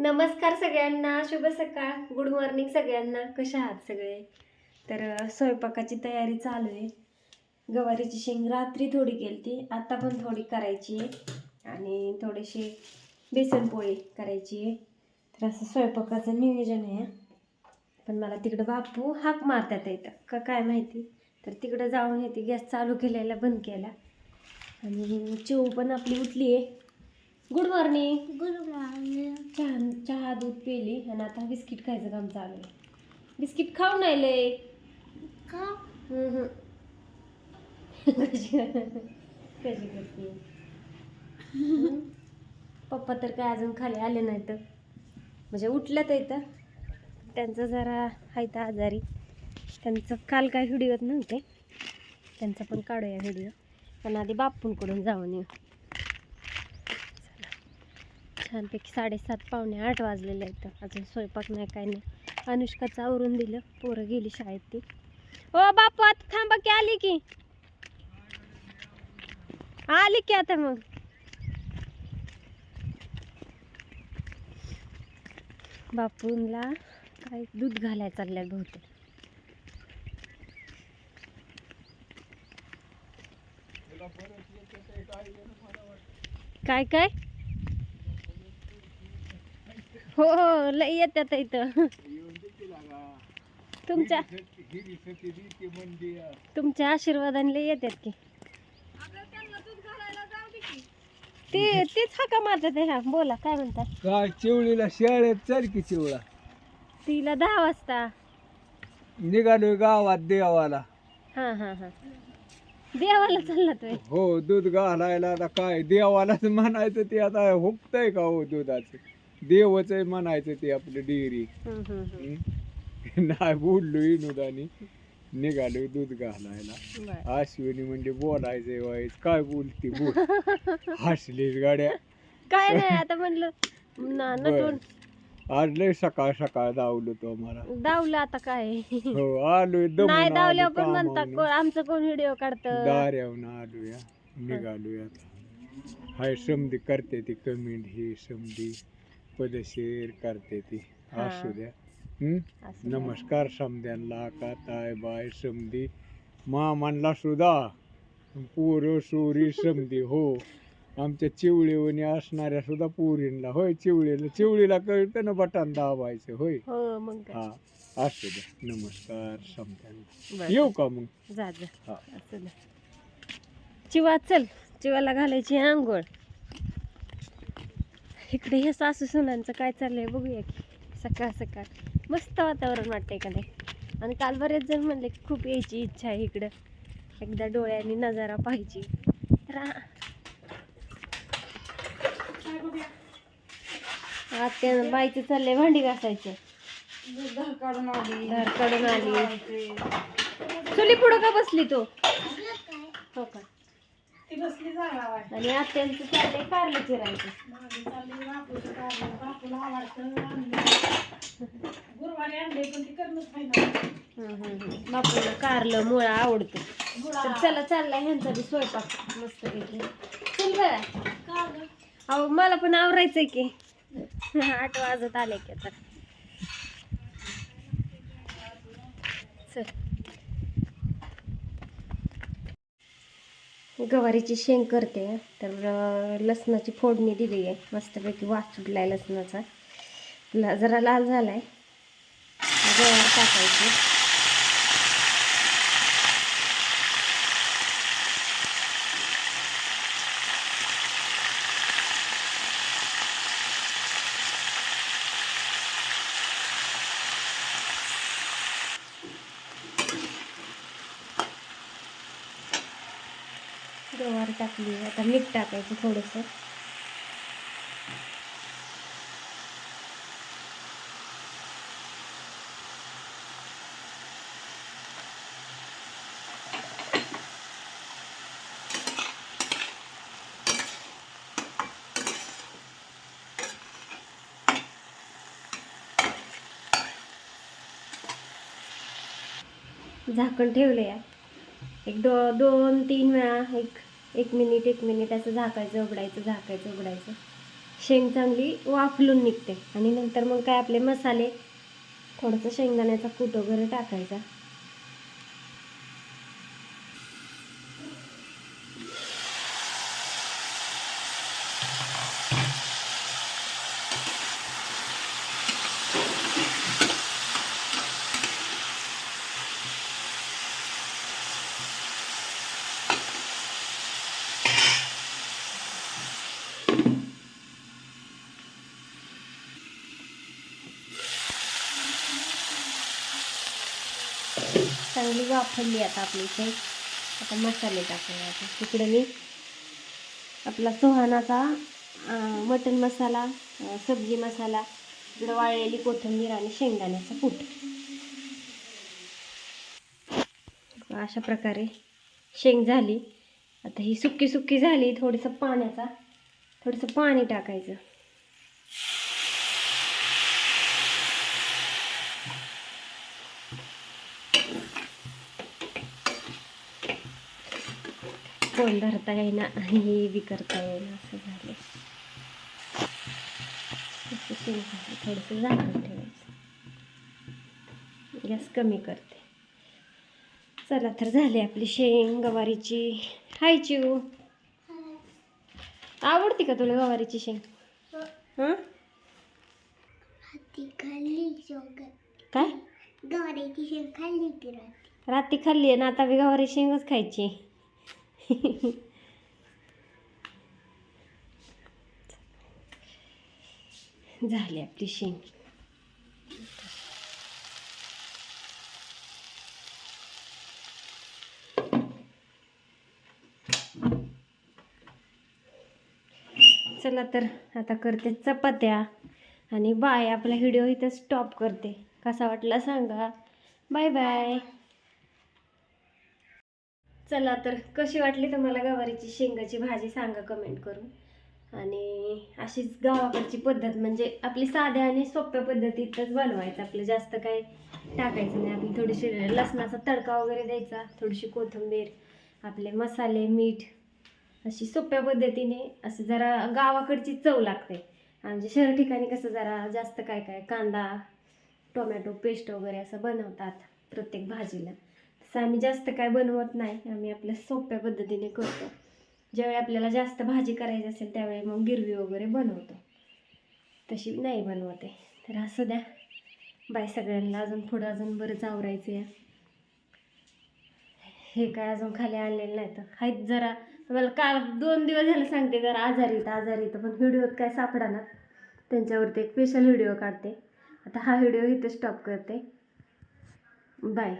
नमस्कार सगळ्यांना शुभ सकाळ गुड मॉर्निंग सगळ्यांना. कशा आहात सगळे? तर स्वयंपाकाची तयारी चालू आहे. गवारीची शेंग रात्री थोडी केली आता पण थोडी करायची आहे. आणि थोडीशी बेसनपोळी करायची आहे. तर असं स्वयंपाकाचं नियोजन आहे. पण मला तिकडं बापू हाक मारतात येतं का काय माहिती? तर तिकडं जाऊन येते गॅस चालू केलेला बंद केला. आणि चिऊ पण आपली उठली आहे. Good morning. Good morning. चहा दूध पेली आणि आता बिस्किट खायचं काम चालू आहे. बिस्किट खाऊ नाही लय. कशी करते. पप्पा तर काय अजून खाली आले नाही तर म्हणजे उठल्यात इथं. त्यांचं जरा तर आजारी. त्यांचं काल काय व्हिडिओत नव्हते. त्यांचा पण काढूया व्हिडिओ. पण आधी बापूंकडून जाऊन येऊ. छानपैकी साडेसात पावणे आठ वाजलेले आहेत. अजून स्वयंपाक नाही काय नाही. अनुष्काचं आवरून दिलं. पोरं गेली शाळेत ती. ओ बापू आता थांबा की आली की? आली की आता मग. बापूंला काय दूध घालायला चालल्या बहुतेक. काय काय? हो हो लय येतात इथं. तुमच्या तुमच्या आशीर्वादाने लय येतात की. ते तेच हाका मारतात ह्या बोला काय म्हणतात? काय चिवळीला शाळेत चल की चिवळा? तिला दहा वाजता. निघालोय गावात देवाला. हा हा हा. देवाला चालला तुम्ही? हो दूध घालायला आता काय? देवालाच म्हणायचं ते आता हुकतंय का हो दुधाचं? देवच आहे म्हणायचं ते आपलं डेअरी. नाही बोललो इनुदानी निघालोय दूध घालायला. अश्विनी म्हणजे बोलायचंय वाईच काय बोलती बोल. हसलीस गाड्या. काय नाही आता म्हणलं ना नटून. आज लय सकाळ सकाळ धावलो तो मला दावलं आता काय? हो आलोय दमून नाही दावल्या आलो पण म्हणता कामावरनं. आमचं कोण व्हिडिओ काढतं? दार्यावून आलोया निघालोय आता. हाय समधी करते ती कमेंट ही समधी. पदशीर करते ती. असू द्या. हम्म? नमस्कार समध्यांना का ताय बाय समधी मामांना सुद्धा पोरं सोरी समधी हो. आमच्या चिवळीवणी असणाऱ्या सुद्धा पोरींना. होय चिवळीला. चिवळीला कळतं ना बटन दाबायचं होय. हो. हा असू द्या. नमस्कार समध्यांना बरं. येऊ का मग? जा हा. चिवा चल. चिवाला घालायची आंघोळ. इकडे हे सासू सुनांचं काय चाललंय बघूया की. सकाळ सकाळ. मस्त वातावरण वाटतंय का नाही? आणि काल बरेच जण म्हणले की खूप यायची इच्छा आहे इकडं. एकदा डोळ्यांनी नजारा पाहिजे तर आत्या बाईचं चाललंय भांडी घासायचं. धार काढून आली. चुली पुढं का बसली तू? हो का? आणि आत्यांचं चाललंय कारलं चिरायचं. हम्म. बापूला कारलं मुळा आवडतो. तर चला चाललाय ह्यांचा बी स्वयंपाक. मस्त पैकी. चल बरं. अहो मला पण आवरायचंय की. आठ वाजत आले की आता. चल. गवारीची शेंग करते. तर लसणाची फोडणी दिली आहे. मस्तपैकी वास सुटलाय लसणाचा जरा लाल झालाय. गवार टाकायची. गवार टाकली आता मीठ टाकायचं थोडंसं. झाकण ठेवले आहे एक दो दोन तीन वेळा एक एक मिनिट एक मिनिट असं झाकायचं उघडायचं झाकायचं उघडायचं. शेंग चांगली वाफलून निघते. आणि नंतर मग काय आपले मसाले थोडंसं शेंगदाण्याचा कूट वगैरे टाकायचा. चांगली वाफरली आता आपली इथे आता मसाले टाकूया आता. तिकडे मी आपला सुहानाचा मटन मटण मसाला सब्जी मसाला इकडं वाळलेली कोथिंबीर आणि शेंगदाण्याचा कूट. अशा प्रकारे शेंग झाली. आता ही सुक्की सुक्की झाली थोडंसं पाण्याचा थोडंसं पाणी टाकायचं. कोण धरता येईना आणि हे बी करता येईना असं झालं असं शेंग झाली थोडंसं झाकण ठेवायचं. गॅस कमी करते. चला तर झाली आपली शेंग गवारीची. हाय चिऊ. आवडती का तुला गवारीची शेंग? हां. चौकात काय? गवारीची शेंग खाल्ली रात्री. रात्री खाल्ली आहे ना आता बी गवारी शेंगच खायची. झाली आपली शेंग. चला तर आता करते चपात्या. आणि बाय आपला व्हिडिओ इथं स्टॉप करते. कसा वाटला सांगा. बाय बाय चला तर कशी वाटली तुम्हाला गवारीची शेंगाची भाजी? सांगा कमेंट करून. आणि अशीच गावाकडची पद्धत म्हणजे आपली साध्या आणि सोप्या पद्धतीतच बनवायचं. आपलं जास्त काही टाकायचं नाही. आपली थोडीशी लसणाचा तडका वगैरे द्यायचा थोडीशी कोथिंबीर आपले मसाले मीठ अशी सोप्या पद्धतीने असं जरा गावाकडची चव लागते. म्हणजे शहर ठिकाणी कसं जरा जास्त काय काय कांदा टोमॅटो पेस्ट वगैरे असं बनवतात प्रत्येक भाजीला. असं आम्ही जास्त काय बनवत नाही. आम्ही आपल्या सोप्या पद्धतीने करतो. ज्यावेळी आपल्याला जास्त भाजी करायची असेल त्यावेळी मग गिरवी वगैरे बनवतो. तशी नाही बनवते. तर असं द्या. बाय सगळ्यांना. अजून पुढं अजून बरंच आवरायचं या हे काय अजून खाली आणलेलं नाही तर. आहेत जरा. मला काल दोन दिवस झालं सांगते जरा आजारी तर आजारी तर पण व्हिडिओत काय सापडाना त्यांच्यावरती एक स्पेशल व्हिडिओ काढते. आता हा व्हिडिओ इथे स्टॉप करते. बाय.